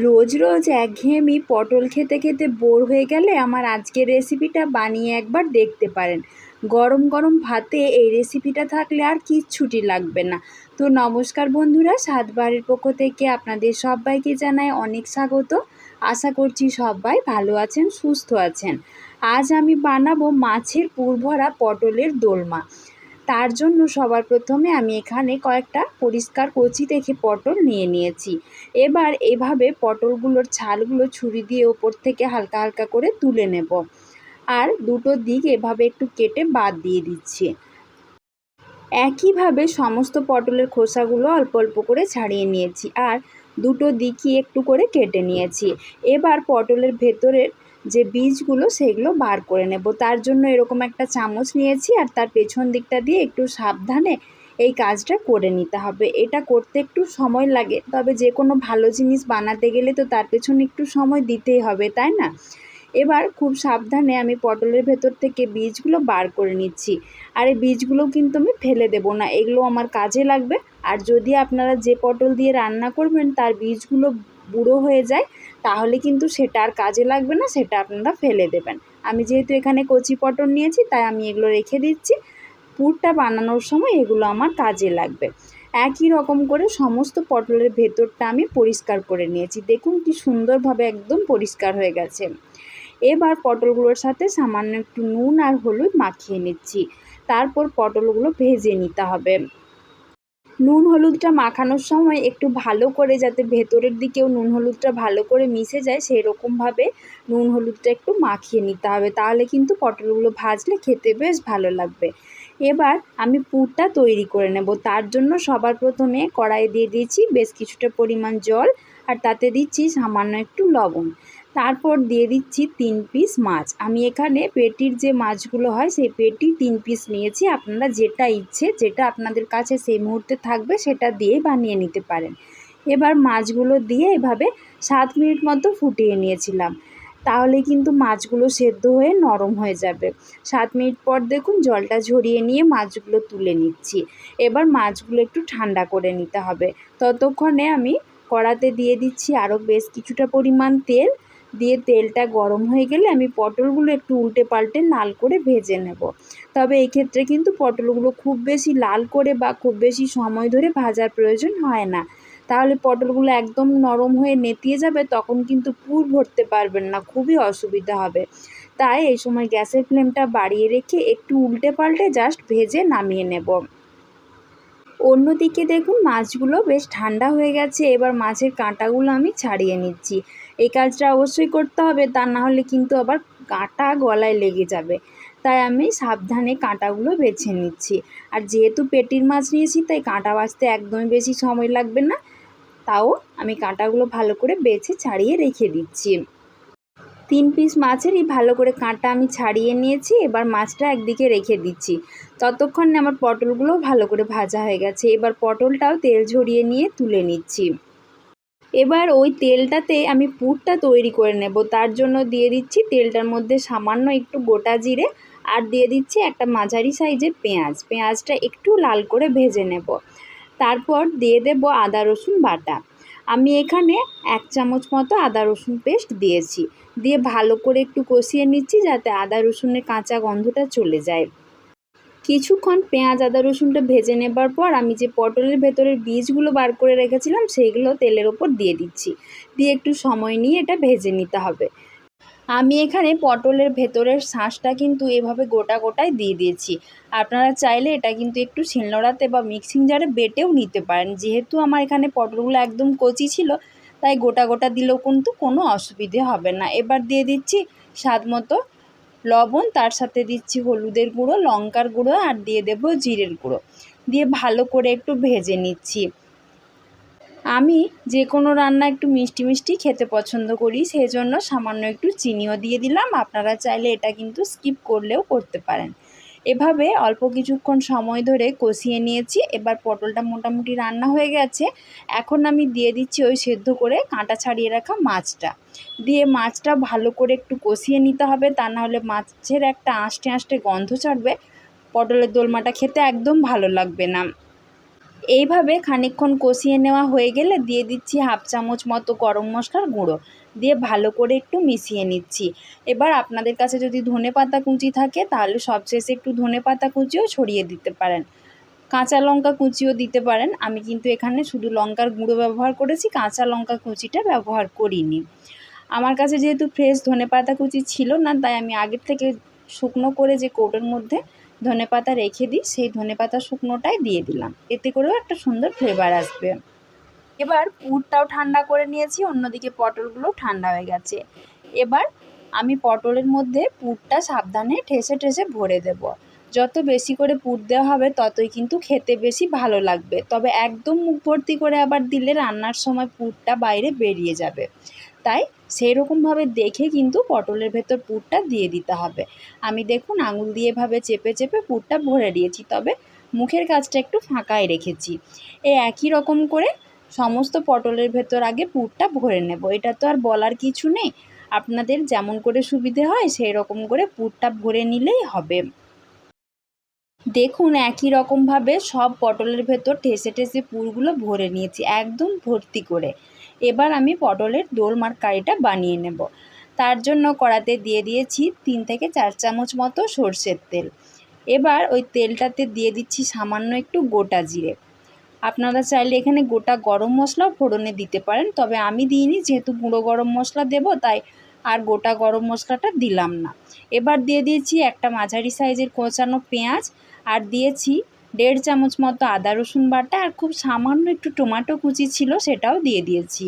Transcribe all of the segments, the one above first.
রোজ রোজ একঘেয়েমি পটল খেতে খেতে বোর হয়ে গেলে আমার আজকের রেসিপিটা বানিয়ে একবার দেখতে পারেন। গরম গরম ভাতে এই রেসিপিটা থাকলে আর কিচ্ছুটি লাগবে না। তো নমস্কার বন্ধুরা সাতবারের পক্ষ থেকে আপনাদের সবাইকে জানাই অনেক স্বাগত। আশা করছি সবাই ভালো আছেন, সুস্থ আছেন। আজ আমি বানাবো মাছের পুরভরা পটলের দোলমা। তার জন্য সবার প্রথমে আমি এখানে কয়েকটা পরিষ্কার কচি দেখে পটল নিয়ে নিয়েছি। এবার এভাবে পটলগুলোর ছালগুলো ছুরি দিয়ে ওপর থেকে হালকা হালকা করে তুলে নেব। আর দুটো দিক এভাবে একটু কেটে বাদ দিয়ে দিচ্ছি। একইভাবে সমস্ত পটলের খোসাগুলো অল্প অল্প করে ছাড়িয়ে নিয়েছি। আর দুটো দিকই একটু করে কেটে নিয়েছি। এবার পটলের ভেতরের যে বীজগুলো সেগুলো বার করে নেব। তার জন্য এরকম একটা চামচ নিয়েছি আর তার পেছন দিকটা দিয়ে একটু সাবধানে এই কাজটা করে নিতে হবে। এটা করতে একটু সময় লাগে, তবে যে কোনো ভালো জিনিস বানাতে গেলে তো তার পেছনে একটু সময় দিতেই হবে, তাই না? এবার খুব সাবধানে আমি পটলের ভেতর থেকে বীজগুলো বার করে নিচ্ছি। আর এই বীজগুলো কিন্তু আমি ফেলে দেব না, এগুলো আমার কাজে লাগবে। আর যদি আপনারা যে পটল দিয়ে রান্না করবেন, তার বীজগুলো বুড়ো হয়ে যায়, তাহলে কিন্তু সেটা আর কাজে লাগবে না, সেটা আপনারা ফেলে দেবেন। আমি যেহেতু এখানে কচি পটল নিয়েছি, তাই আমি এগুলো রেখে দিচ্ছি। পুরটা বানানোর সময় এগুলো আমার কাজে লাগবে। একই রকম করে সমস্ত পটলের ভেতরটা আমি পরিষ্কার করে নিয়েছি। দেখুন কি সুন্দরভাবে একদম পরিষ্কার হয়ে গেছে। এবার পটলগুলোর সাথে সামান্য একটু নুন আর হলুদ মাখিয়ে নিচ্ছি। তারপর পটলগুলো ভেজে নিতে হবে। নুন হলুদটা মাখানোর সময় একটু ভালো করে যাতে ভেতরের দিকেও নুন হলুদটা ভালো করে মিশে যায় সেই রকমভাবে নুন হলুদটা একটু মাখিয়ে নিতে হবে। তাহলে কিন্তু পটলগুলো ভাজলে খেতে বেশ ভালো লাগবে। এবার আমি পুরটা তৈরি করে নেব। তার জন্য সবার প্রথমে কড়াই দিয়ে দিয়েছি বেশ কিছুটা পরিমাণ জল, আর তাতে দিচ্ছি সামান্য একটু লবণ। তারপর দিয়ে দিচ্ছি তিন পিস মাছ। আমি এখানে পেটির যে মাছগুলো হয়, সেই পেটি তিন পিস নিয়েছি। আপনারা যেটা ইচ্ছে, যেটা আপনাদের কাছে সেই মুহূর্তে থাকবে, সেটা দিয়ে বানিয়ে নিতে পারেন। এবার মাছগুলো দিয়ে এভাবে সাত মিনিট মতো ফুটিয়ে নিয়েছিলাম। তাহলে কিন্তু মাছগুলো সেদ্ধ হয়ে নরম হয়ে যাবে। সাত মিনিট পর দেখুন জলটা ঝরিয়ে নিয়ে মাছগুলো তুলে নিচ্ছি। এবার মাছগুলো একটু ঠান্ডা করে নিতে হবে। ততক্ষণে আমি কড়াতে দিয়ে দিচ্ছি আরও বেশ কিছুটা পরিমাণ তেল। দিয়ে তেলটা গরম হয়ে গেলে আমি পটলগুলো একটু উল্টে পাল্টে লাল করে ভেজে নেব। তবে এই ক্ষেত্রে কিন্তু পটলগুলো খুব বেশি লাল করে বা খুব বেশি সময় ধরে ভাজার প্রয়োজন হয় না। তাহলে পটলগুলো একদম নরম হয়ে নেতিয়ে যাবে, তখন কিন্তু পুর ভরতে পারবেন না, খুবই অসুবিধা হবে। তাই এই সময় গ্যাসের ফ্লেমটা বাড়িয়ে রেখে একটু উল্টে পাল্টে জাস্ট ভেজে নামিয়ে নেব। অন্যদিকে দেখুন, মাছগুলো বেশ ঠান্ডা হয়ে গেছে, এবার মাছের কাঁটাগুলো আমি ছাড়িয়ে নিচ্ছি। এই কাজটা অবশ্যই করতে হবে, তা না হলে কিন্তু আবার কাঁটা গলায় লেগে যাবে। তাই আমি সাবধানে কাঁটাগুলো বেছে নিচ্ছি। আর যেহেতু পেটির মাছ নিয়েছি, তাই কাঁটা বাছতে একদমই বেশি সময় লাগবে না। তাও আমি কাঁটাগুলো ভালো করে বেছে ছাড়িয়ে রেখে দিচ্ছি। তিন পিস মাছেরই ভালো করে কাঁটা আমি ছাড়িয়ে নিয়েছি, এবার মাছটা একদিকে রেখে দিচ্ছি। ততক্ষণে আমার পটলগুলো ভালো করে ভাজা হয়ে গেছে। এবার পটলটাও তেল ঝরিয়ে নিয়ে তুলে নিচ্ছি। এবার ওই তেলটাতে আমি পুরটা তৈরি করে নেব। তার জন্য দিয়ে দিচ্ছি তেলটার মধ্যে সামান্য একটু গোটা জিরে আর দিয়ে দিচ্ছি একটা মাঝারি সাইজের পেঁয়াজ। পেঁয়াজটা একটু লাল করে ভেজে নেব। তারপর দিয়ে দেব আদা, রসুন বাটা। আমি এখানে এক চামচ মতো আদা, রসুন পেস্ট দিয়েছি। দিয়ে ভালো করে একটু কষিয়ে নিচ্ছি যাতে আদা, রসুনের কাঁচা গন্ধটা চলে যায়। কিছুক্ষণ পেঁয়াজ, আদা, রসুনটা ভেজে নেবার পর আমি যে পটলের ভেতরের বীজগুলো বার করে রেখেছিলাম, সেইগুলো তেলের ওপর দিয়ে দিচ্ছি। দিয়ে একটু সময় নিয়ে এটা ভেজে নিতে হবে। আমি এখানে পটলের ভেতরের শাঁসটা কিন্তু এভাবে গোটা গোটায় দিয়ে দিয়েছি। আপনারা চাইলে এটা কিন্তু একটু শিলনোড়াতে বা মিক্সিং জারে বেটেও নিতে পারেন। যেহেতু আমার এখানে পটলগুলো একদম কচি ছিল, তাই গোটা গোটা দিলেও কিন্তু কোনো অসুবিধে হবে না। এবার দিয়ে দিচ্ছি স্বাদ মতো লবণ, তার সাথে দিচ্ছি হলুদের গুঁড়ো, লঙ্কার গুঁড়ো আর দিয়ে দেবো জিরের গুঁড়ো। দিয়ে ভালো করে একটু ভেজে নিচ্ছি। আমি যে কোনো রান্না একটু মিষ্টি মিষ্টি খেতে পছন্দ করি সেই জন্য সামান্য একটু চিনিও দিয়ে দিলাম। আপনারা চাইলে এটা কিন্তু স্কিপ করলেও করতে পারেন। এভাবে অল্প কিছুক্ষণ সময় ধরে কষিয়ে নিয়েছি। এবার পটলটা মোটামুটি রান্না হয়ে গেছে। এখন আমি দিয়ে দিচ্ছি ওই সেদ্ধ করে কাঁটা ছাড়িয়ে রাখা মাছটা। দিয়ে মাছটা ভালো করে একটু কষিয়ে নিতে হবে, তা নাহলে মাছের একটা আঁশটে আঁশটে গন্ধ ছাড়বে। পটলের দোলমাটা খেতে একদম ভালো লাগবে না। এইভাবে খানিকক্ষণ কষিয়ে নেওয়া হয়ে গেলে দিয়ে দিচ্ছি হাফ চামচ মতো গরম মশলার গুঁড়ো। দিয়ে ভালো করে একটু মিশিয়ে নিচ্ছি। এবার আপনাদের কাছে যদি ধনে পাতা কুচি থাকে, তাহলে সবশেষে একটু ধনে পাতা কুচিও ছড়িয়ে দিতে পারেন। কাঁচা লঙ্কা কুচিও দিতে পারেন। আমি কিন্তু এখানে শুধু লঙ্কার গুঁড়ো ব্যবহার করেছি, কাঁচা লঙ্কা কুচিটা ব্যবহার করিনি। আমার কাছে যেহেতু ফ্রেশ ধনে পাতা কুচি ছিল না, তাই আমি আগের থেকে শুকনো করে যে কৌটোর মধ্যে ধনে পাতা রেখে দিই, সেই ধনে পাতা শুকনোটাই দিয়ে দিলাম। এতে করেও একটা সুন্দর ফ্লেভার আসবে। এবার পুরটাও ঠান্ডা করে নিয়েছি, অন্যদিকে পটলগুলো ঠান্ডা হয়ে গেছে। এবার আমি পটলের মধ্যে পুরটা সাবধানে ঠেসে ঠেসে ভরে দেব। যত বেশি করে পুর দেওয়া হবে, ততই কিন্তু খেতে বেশি ভালো লাগবে। তবে একদম মুখ ভর্তি করে আবার দিলে রান্নার সময় পুরটা বাইরে বেরিয়ে যাবে। তাই সেই রকমভাবে দেখে কিন্তু পটলের ভেতর পুরটা দিয়ে দিতে হবে। আমি দেখুন আঙুল দিয়ে এভাবে চেপে চেপে পুরটা ভরে দিয়েছি, তবে মুখের কাজটা একটু ফাঁকাই রেখেছি। এই একই রকম করে সমস্ত পটলের ভেতর আগে পুরটা ভরে নেব। এটা তো আর বলার কিছু নেই। আপনাদের যেমন করে সুবিধে হয় সেই রকম করে পুরটা ভরে নিলেই হবে। দেখুন, একই রকমভাবে সব পটলের ভেতর ঠেসে ঠেসে পুরগুলো ভরে নিয়েছি, একদম ভর্তি করে। এবার আমি পটলের দোল কারিটা বানিয়ে নেব। তার জন্য কড়াতে দিয়ে দিয়েছি তিন থেকে চার চামচ মতো সর্ষের তেল। এবার ওই তেলটাতে দিয়ে দিচ্ছি সামান্য একটু গোটা জিরে। আপনারা চাইলে এখানে গোটা গরম মশলাও ফোড়নে দিতে পারেন, তবে আমি দিইনি, যেহেতু গুঁড়ো গরম মশলা দেব, তাই আর গোটা গরম মশলাটা দিলাম না। এবার দিয়ে দিয়েছি একটা মাঝারি সাইজের কোচানো পেঁয়াজ, আর দিয়েছি দেড় চামচ মতো আদা রসুন বাটা, আর খুব সামান্য একটু টমেটো কুচি ছিল সেটাও দিয়ে দিয়েছি।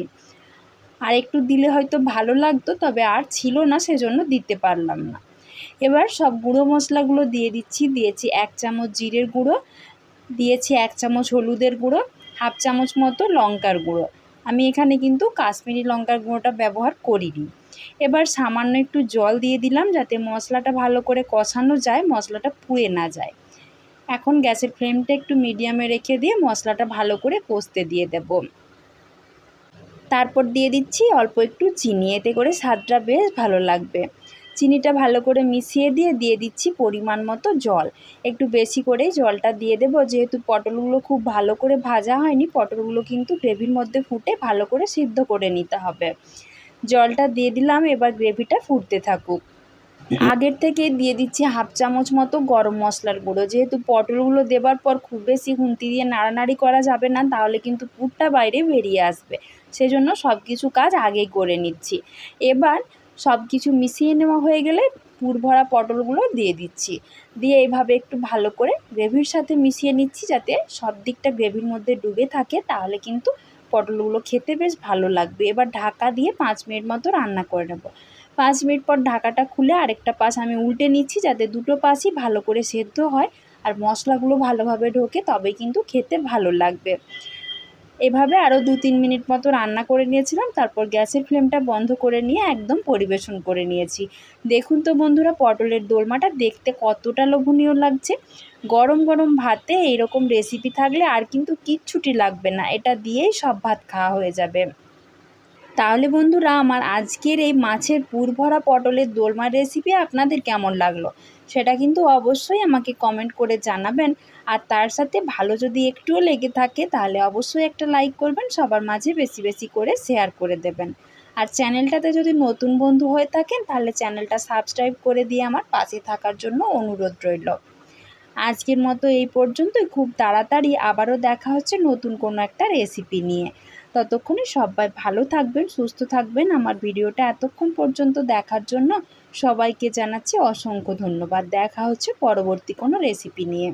আর একটু দিলে হয়তো ভালো লাগতো, তবে আর ছিল না, সেজন্য দিতে পারলাম না। এবার সব গুঁড়ো মশলাগুলো দিয়ে দিচ্ছি, দিয়েছি এক চামচ জিরের গুঁড়ো দিয়েছি এক চামচ হলুদের গুঁড়ো, হাফ চামচ মতো লঙ্কার গুঁড়ো। আমি এখানে কিন্তু কাশ্মীরি লঙ্কার গুঁড়োটা ব্যবহার করিনি। এবার সামান্য একটু জল দিয়ে দিলাম যাতে মশলাটা ভালো করে কষানো যায়, মশলাটা পুড়ে না যায়। এখন গ্যাসের ফ্লেমটা একটু মিডিয়ামে রেখে দিয়ে মশলাটা ভালো করে কষতে দিয়ে দেব। তারপর দিয়ে দিচ্ছি অল্প একটু চিনি, এতে করে স্বাদটা বেশ ভালো লাগবে। চিনিটা ভালো করে মিশিয়ে দিয়ে দিয়ে দিচ্ছি পরিমাণ মতো জল। একটু বেশি করেই জলটা দিয়ে দেবো। যেহেতু পটলগুলো খুব ভালো করে ভাজা হয়নি পটলগুলো কিন্তু গ্রেভির মধ্যে ফুটে ভালো করে সিদ্ধ করে নিতে হবে। জলটা দিয়ে দিলাম এবার গ্রেভিটা ফুটতে থাকুক। আগের থেকে দিয়ে দিচ্ছি হাফ চামচ মতো গরম মশলার গুঁড়ো। যেহেতু পটলগুলো দেবার পর খুব বেশি খুন্তি দিয়ে নাড়ানাড়ি করা যাবে না তাহলে কিন্তু পুরটা বাইরে বেরিয়ে আসবে। সেজন্য সব কিছু কাজ আগেই করে নিচ্ছি। এবার সব কিছু মিশিয়ে নেওয়া হয়ে গেলে পুর ভরা পটলগুলো দিয়ে দিচ্ছি। দিয়ে এইভাবে একটু ভালো করে গ্রেভির সাথে মিশিয়ে নিচ্ছি যাতে সব দিকটা গ্রেভির মধ্যে ডুবে থাকে, তাহলে কিন্তু পটলগুলো খেতে বেশ ভালো লাগবে। এবার ঢাকা দিয়ে পাঁচ মিনিট মতো রান্না করে নেব। পাঁচ মিনিট পর ঢাকাটা খুলে আরেকটা পাশ আমি উল্টে নিচ্ছি যাতে দুটো পাশই ভালো করে সেদ্ধ হয় আর মশলাগুলো ভালোভাবে ঢোকে তবে কিন্তু খেতে ভালো লাগবে। এভাবে আরও দু তিন মিনিট মতো রান্না করে নিয়েছিলাম, তারপর গ্যাসের ফ্লেমটা বন্ধ করে নিয়ে একদম পরিবেশন করে নিয়েছি। দেখুন তো বন্ধুরা, পটলের দোলমাটা দেখতে কতটা লোভনীয় লাগছে। গরম গরম ভাতে এইরকম রেসিপি থাকলে আর কিন্তু কিচ্ছুটি লাগবে না, এটা দিয়েই সব ভাত খাওয়া হয়ে যাবে। তাহলে বন্ধুরা, আমার আজকের এই মাছের পুর ভরা পটলের দোলমার রেসিপি আপনাদের কেমন লাগল? সেটা কিন্তু অবশ্যই আমাকে কমেন্ট করে জানাবেন। আর তার সাথে ভালো যদি একটুও লেগে থাকে, তাহলে অবশ্যই একটা লাইক করবেন, সবার মাঝে বেশি বেশি করে শেয়ার করে দেবেন। আর চ্যানেলটাতে যদি নতুন বন্ধু হয়ে থাকেন, তাহলে চ্যানেলটা সাবস্ক্রাইব করে দিয়ে আমার পাশে থাকার জন্য অনুরোধ রইল। আজকের মতো এই পর্যন্তই। খুব তাড়াতাড়ি আবারও দেখা হচ্ছে নতুন কোনো একটা রেসিপি নিয়ে। ততক্ষণে সবাই ভালো থাকবেন, সুস্থ থাকবেন। আমার ভিডিওটা এতক্ষণ পর্যন্ত দেখার জন্য সবাইকে জানাচ্ছি অসংখ্য ধন্যবাদ। দেখা হচ্ছে পরবর্তী কোনো রেসিপি নিয়ে।